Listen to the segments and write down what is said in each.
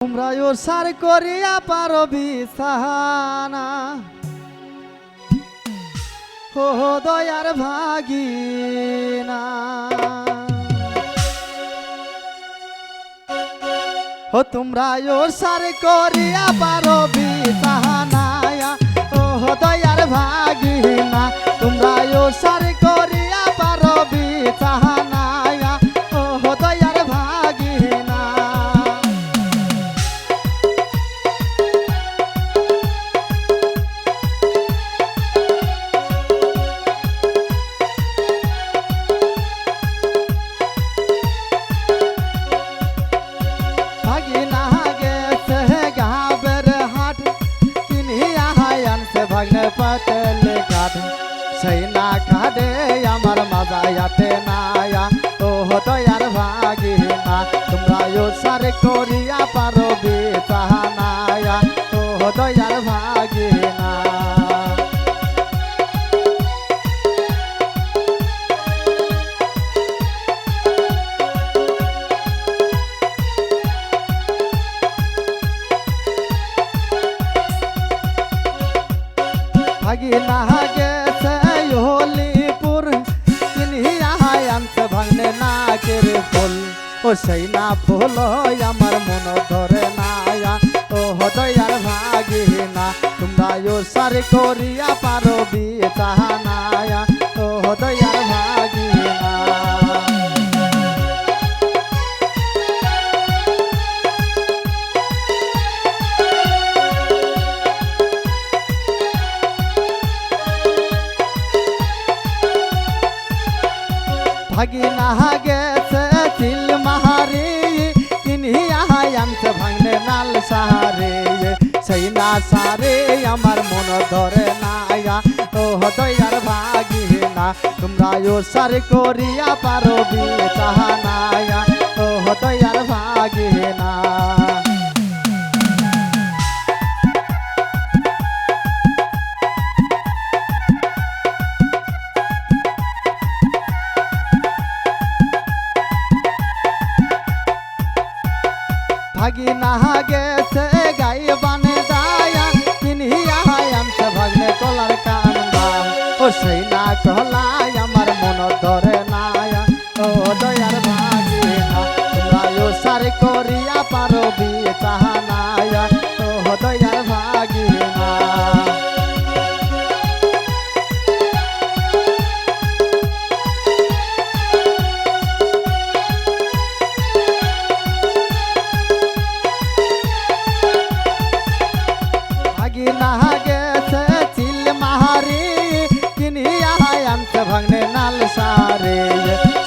তোমরা সার করিয়া পারো বিছানা। হো দয়ার ভাগিনা। ও তোমরা সার করিয়া পারো বিছানায়া। ও দয়ার ভাগিনা। পাতেল কাঠ সেই না কাটে আমার মাজায়াতে নায়া। ও দয়ার ভাগিনা, তোমরা সার করিয়া পারো বিছানায়া ও দয়ার ভাগিনা। ভাগিনা গেছে হলিপুর। কিনিয়া আনছে ভাঙনে নাকের ফুল। ও সেই না ফুল আমার মন ধরে না ও হদয়ার ভাগিনা তোমরা ও সার করিয়া পারো বিছানায়া ভাগিনা গেছে তিল মাহারি কিনিয়া আনছে ভাঙলে নাল সাহারে। সেই না সারে আমার মন ধরে নাইয়া ও হদয়ার ভাগিনা, তোমরা ও সার করিয়া পারবি তাহা নাইয়া ও হদয়ার ভাগিনা ভাগিনা গেছে, গাই বানে দায়া তিনি আনছে ভাগনে কলার কান্দা। ও সেই না কলাই আমার মন ধরে নায়া ও দয়ার ভাগিনা তোমরা সার করিয়া পারবি বিছানায়া ভাগিনা গেছে চিল মাহারি, কিনিয়া আনছে ভাঙনে নাল সারে।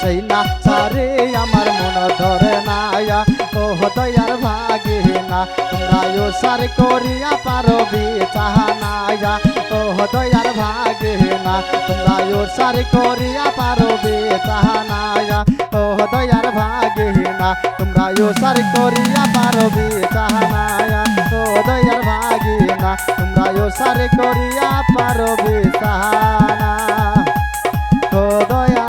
সেই না সারে আমার মন ধরে নায়া ও হদয়ার ভাগিনা তোমরা ও সার করিয়া পারো বিছানায়া ও হদয়ার ভাগিনা তোমরা ও সার করিয়া পারো বিছানায়া ও হদয়ার ভাগিনা তোমরা ও সার করিয়া পারো ও দয়ার ভাগিনা তোমরা সারে করিয়া পারবে ও দয়ার ভাগিনা